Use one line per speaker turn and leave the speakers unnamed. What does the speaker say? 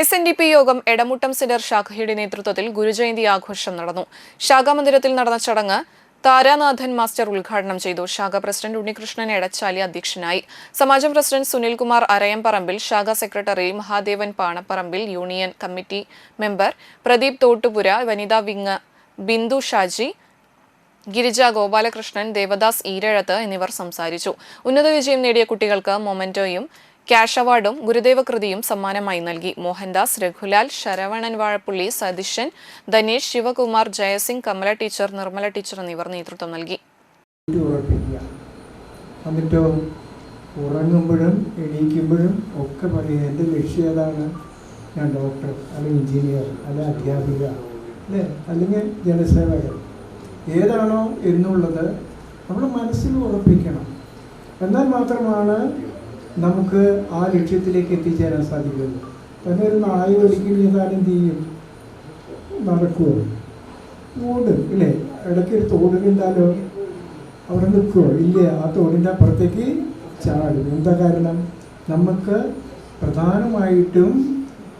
S N D P യോഗം Edamuttam centre ശാഖയുടെ നേതൃത്വത്തിൽ ഗുരുജയന്തി ആഘോഷം നടന്നു. ശാഖാമന്ദിരത്തിൽ നടന്ന ചടങ്ങ് താരാനാഥൻ മാസ്റ്റർ ഉദ്ഘാടനം ചെയ്തു. ശാഖ പ്രസിഡന്റ് ഉണ്ണികൃഷ്ണൻ എടച്ചാലി അധ്യക്ഷനായി. സമാജം പ്രസിഡന്റ് സുനിൽകുമാർ അരയംപറമ്പിൽ ശാഖ secretary Mahadevan Panapparambil union committee member Pradeep Thottupura വനിതാ വിങ് ബിന്ദു ഷാജി ഗിരിജ ഗോപാലകൃഷ്ണൻ ദേവദാസ് ഈരഴത്ത് എന്നിവർ സംസാരിച്ചു. ഉന്നത വിജയം നേടിയ കുട്ടികൾക്ക് മൊമെന്റോയും ക്യാഷ് അവാർഡും ഗുരുദേവ കൃതിയും സമ്മാനമായി നൽകി. മോഹൻദാസ് രഘുലാൽ ശരവണൻ വാഴപ്പുള്ളി സതീശൻ ധനേഷ് ശിവകുമാർ ജയസിംഗ് കമല ടീച്ചർ നിർമ്മല ടീച്ചർ എന്നിവർ നേതൃത്വം നൽകി.
എന്നിട്ടോ ഉറങ്ങുമ്പോഴും എണീക്കുമ്പോഴും ഒക്കെ പറയുക എന്റെ ലക്ഷ്യം ഏതാണ്? ഞാൻ ഡോക്ടർ അല്ലെങ്കിൽ എഞ്ചിനീയർ അല്ലെങ്കിൽ അധ്യാപിക അല്ലേ? അല്ലെങ്കിൽ ജനസേവകൻ. ഏതാണോ എന്നുള്ളത് നമ്മൾ മനസ്സിൽ ഉറപ്പിക്കണം. എന്നാൽ മാത്രമാണ് നമുക്ക് ആ ലക്ഷ്യത്തിലേക്ക് എത്തിച്ചേരാൻ സാധിക്കുന്നു. തന്നെ ഒരു നായ ഒരിക്കലും ചെയ്താൽ എന്ത് ചെയ്യും? നടക്കുമോ ഓടും ഇല്ലേ? ഇടയ്ക്ക് ഒരു തോട് അവിടെ നിൽക്കുമോ ഇല്ല? ആ തോടിന്റെ അപ്പുറത്തേക്ക് ചാടും. എന്താ കാരണം? നമുക്ക് പ്രധാനമായിട്ടും